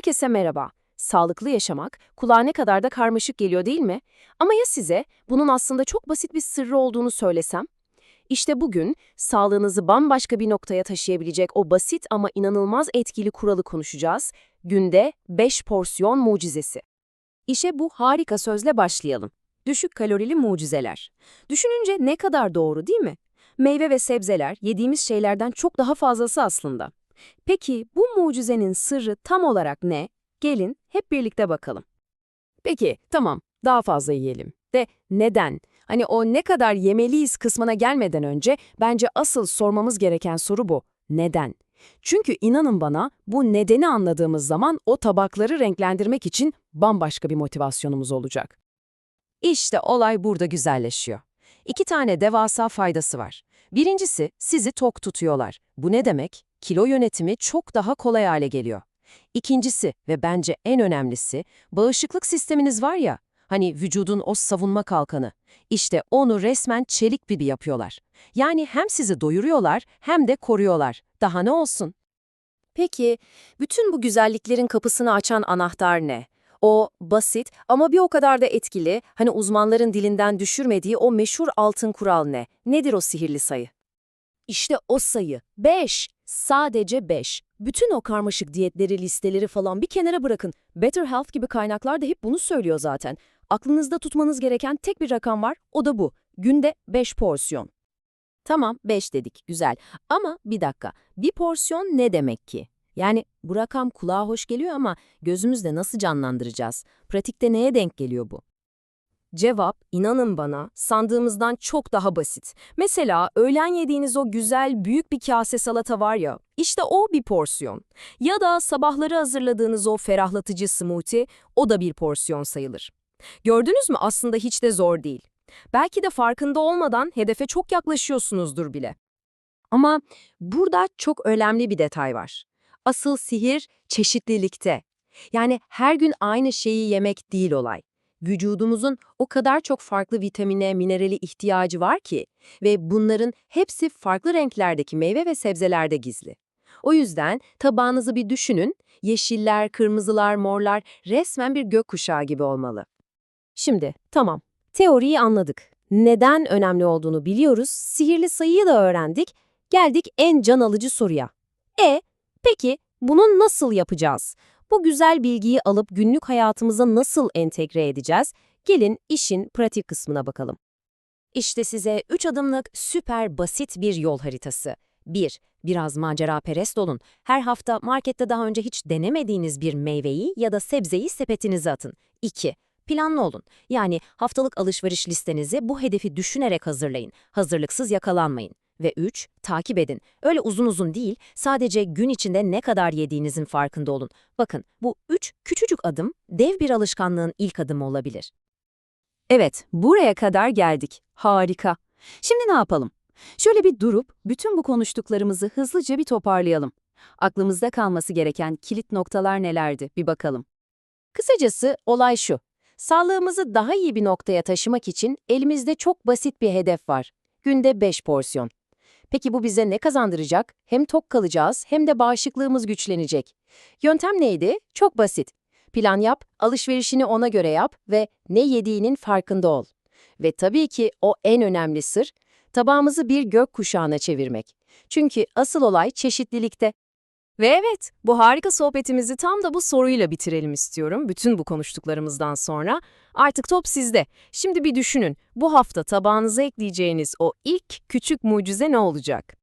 Herkese merhaba. Sağlıklı yaşamak kulağa ne kadar da karmaşık geliyor değil mi? Ama ya size bunun aslında çok basit bir sırrı olduğunu söylesem? İşte bugün sağlığınızı bambaşka bir noktaya taşıyabilecek o basit ama inanılmaz etkili kuralı konuşacağız. Günde 5 porsiyon mucizesi. İşe bu harika sözle başlayalım. Düşük kalorili mucizeler. Düşününce ne kadar doğru değil mi? Meyve ve sebzeler yediğimiz şeylerden çok daha fazlası aslında. Peki bu mucizenin sırrı tam olarak ne? Gelin hep birlikte bakalım. Peki tamam daha fazla yiyelim. De neden? Hani o ne kadar yemeliyiz kısmına gelmeden önce bence asıl sormamız gereken soru bu. Neden? Çünkü inanın bana bu nedeni anladığımız zaman o tabakları renklendirmek için bambaşka bir motivasyonumuz olacak. İşte olay burada güzelleşiyor. İki tane devasa faydası var. Birincisi sizi tok tutuyorlar. Bu ne demek? Kilo yönetimi çok daha kolay hale geliyor. İkincisi ve bence en önemlisi bağışıklık sisteminiz var ya, hani vücudun o savunma kalkanı. İşte onu resmen çelik gibi yapıyorlar. Yani hem sizi doyuruyorlar hem de koruyorlar. Daha ne olsun? Peki, bütün bu güzelliklerin kapısını açan anahtar ne? O basit ama bir o kadar da etkili, hani uzmanların dilinden düşürmediği o meşhur altın kural ne? Nedir o sihirli sayı? İşte o sayı. 5. Sadece 5. Bütün o karmaşık diyetleri, listeleri falan bir kenara bırakın. Better Health gibi kaynaklar da hep bunu söylüyor zaten. Aklınızda tutmanız gereken tek bir rakam var, o da bu. Günde 5 porsiyon. Tamam, 5 dedik, güzel. Ama bir dakika, bir porsiyon ne demek ki? Yani bu rakam kulağa hoş geliyor ama gözümüzde nasıl canlandıracağız? Pratikte neye denk geliyor bu? Cevap, inanın bana, sandığımızdan çok daha basit. Mesela öğlen yediğiniz o güzel büyük bir kase salata var ya, işte o bir porsiyon. Ya da sabahları hazırladığınız o ferahlatıcı smoothie, o da bir porsiyon sayılır. Gördünüz mü aslında hiç de zor değil. Belki de farkında olmadan hedefe çok yaklaşıyorsunuzdur bile. Ama burada çok önemli bir detay var. Asıl sihir çeşitlilikte. Yani her gün aynı şeyi yemek değil olay. Vücudumuzun o kadar çok farklı vitamine, minerali ihtiyacı var ki ve bunların hepsi farklı renklerdeki meyve ve sebzelerde gizli. O yüzden tabağınızı bir düşünün, yeşiller, kırmızılar, morlar resmen bir gökkuşağı gibi olmalı. Şimdi tamam, teoriyi anladık. Neden önemli olduğunu biliyoruz, sihirli sayıyı da öğrendik, geldik en can alıcı soruya. E, peki bunu nasıl yapacağız? Bu güzel bilgiyi alıp günlük hayatımıza nasıl entegre edeceğiz? Gelin işin pratik kısmına bakalım. İşte size 3 adımlık süper basit bir yol haritası. 1. Biraz macera perest olun. Her hafta markette daha önce hiç denemediğiniz bir meyveyi ya da sebzeyi sepetinize atın. 2. Planlı olun. Yani haftalık alışveriş listenizi bu hedefi düşünerek hazırlayın. Hazırlıksız yakalanmayın. Ve 3. Takip edin. Öyle uzun uzun değil, sadece gün içinde ne kadar yediğinizin farkında olun. Bakın, bu 3 küçücük adım dev bir alışkanlığın ilk adımı olabilir. Evet, buraya kadar geldik. Harika. Şimdi ne yapalım? Şöyle bir durup bütün bu konuştuklarımızı hızlıca bir toparlayalım. Aklımızda kalması gereken kilit noktalar nelerdi bir bakalım. Kısacası olay şu. Sağlığımızı daha iyi bir noktaya taşımak için elimizde çok basit bir hedef var. Günde 5 porsiyon. Peki bu bize ne kazandıracak? Hem tok kalacağız hem de bağışıklığımız güçlenecek. Yöntem neydi? Çok basit. Plan yap, alışverişini ona göre yap ve ne yediğinin farkında ol. Ve tabii ki o en önemli sır, tabağımızı bir gök kuşağına çevirmek. Çünkü asıl olay çeşitlilikte. Ve evet, bu harika sohbetimizi tam da bu soruyla bitirelim istiyorum. Bütün bu konuştuklarımızdan sonra. Artık top sizde. Şimdi bir düşünün, bu hafta tabağınıza ekleyeceğiniz o ilk küçük mucize ne olacak?